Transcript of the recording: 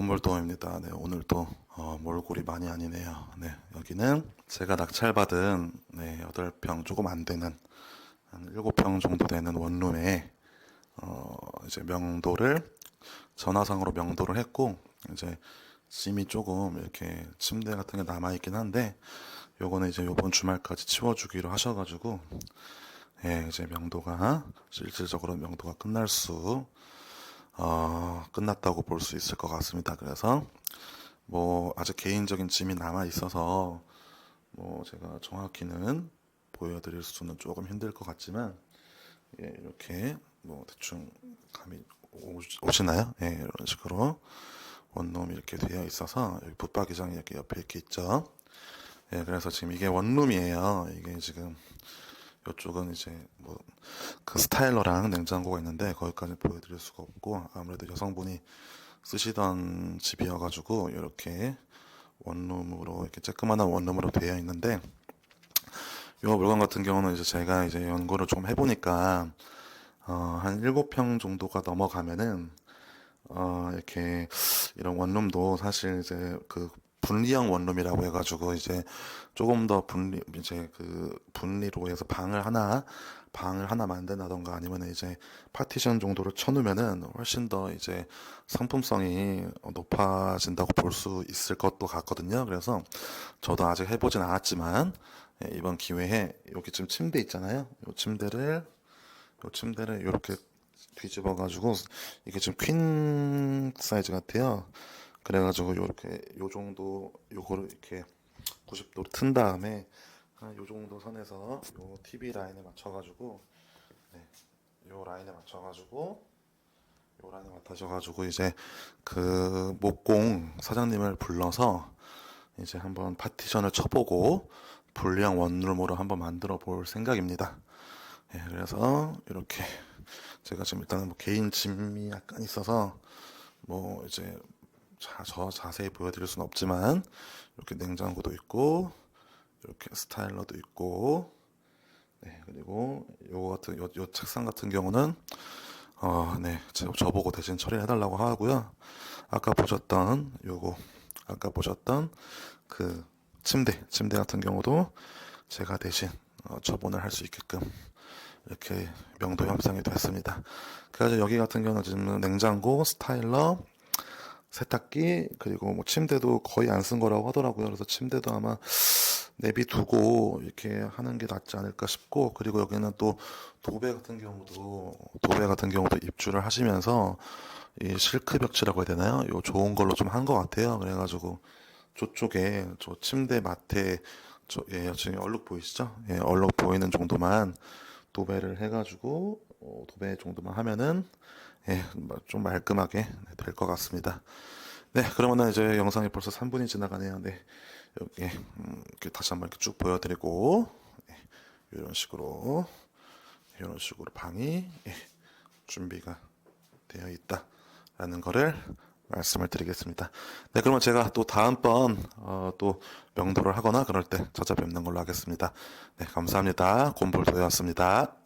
곰몰도입니다. 네, 오늘도 어, 몰골이 많이 아니네요. 네, 여기는 제가 낙찰받은 네, 8평 조금 안 되는 한 7평 정도 되는 원룸에 어, 이제 명도를 전화상으로 명도를 했고 이제 짐이 조금 이렇게 침대 같은 게 남아 있긴 한데 요거는 이제 요번 주말까지 치워 주기로 하셔 가지고 예, 이제 명도가 실질적으로 명도가 끝날 수 어, 끝났다고 볼 수 있을 것 같습니다. 그래서 뭐 아직 개인적인 짐이 남아 있어서 뭐 제가 정확히는 보여드릴 수는 조금 힘들 것 같지만 예, 이렇게 뭐 대충 감이 오- 오시나요? 예, 이런 식으로 원룸이 이렇게 되어 있어서 여기 붙박이장이 이렇게 옆에 있죠. 예, 그래서 지금 이게 원룸이에요. 이게 지금 이쪽은 이제 뭐 그 스타일러랑 냉장고가 있는데 거기까지 보여드릴 수가 없고 아무래도 여성분이 쓰시던 집이어가지고 이렇게 원룸으로 이렇게 쬐끄만한 원룸으로 되어 있는데 이 물건 같은 경우는 이제 제가 이제 연구를 좀 해보니까 어, 한 7평 정도가 넘어가면은 어, 이렇게 이런 원룸도 사실 이제 그 분리형 원룸이라고 해가지고 이제 조금 더 분리 이제 그 분리로 해서 방을 하나 방을 하나 만든다던가 아니면 이제 파티션 정도를 쳐놓으면은 훨씬 더 이제 상품성이 높아진다고 볼 수 있을 것도 같거든요. 그래서 저도 아직 해보진 않았지만 예, 이번 기회에 여기 지금 침대 있잖아요. 이 침대를 요 침대를 이렇게 뒤집어 가지고 이게 지금 퀸 사이즈 같아요. 그래가지고 요렇게 요 정도 요거를 이렇게 90도로 튼 다음에 한 요 정도 선에서 요 TV 라인에 맞춰가지고 네, 요 라인에 맞춰가지고 요 라인에 맞춰가지고 이제 그 목공 사장님을 불러서 이제 한번 파티션을 쳐보고 분리형 원룸으로 한번 만들어 볼 생각입니다. 예, 그래서 이렇게 제가 지금 일단은 뭐 개인 짐이 약간 있어서 뭐 이제 자, 저 자세히 보여드릴 수는 없지만 이렇게 냉장고도 있고 이렇게 스타일러도 있고 네 그리고 요거 같은 요, 요 책상 같은 경우는 어네 저보고 대신 처리해 달라고 하고요 아까 보셨던 요거 아까 보셨던 그 침대 침대 같은 경우도 제가 대신 어, 처분을 할 수 있게끔 이렇게 명도 협상이 됐습니다. 그래서 여기 같은 경우는 지금 냉장고, 스타일러, 세탁기 그리고 뭐 침대도 거의 안 쓴 거라고 하더라고요. 그래서 침대도 아마 내비 두고 이렇게 하는 게 낫지 않을까 싶고 그리고 여기는 또 도배 같은 경우도 도배 같은 경우도 입주를 하시면서 이 실크 벽지라고 해야 되나요? 요 좋은 걸로 좀 한 것 같아요. 그래가지고 저쪽에 저 침대 맡에 저 예, 지금 얼룩 보이시죠? 예, 얼룩 보이는 정도만 도배를 해가지고 어, 도배 정도만 하면은 예, 좀 말끔하게 될 것 같습니다. 네, 그러면은 이제 영상이 벌써 3분이 지나가네요. 네, 여기 음, 이렇게 다시 한번 이렇게 쭉 보여드리고 네, 이런 식으로 이런 식으로 방이 예, 준비가 되어 있다라는 거를 말씀을 드리겠습니다. 네, 그러면 제가 또 다음번 어, 또 명도를 하거나 그럴 때 찾아뵙는 걸로 하겠습니다. 네, 감사합니다. 곰볼도였습니다.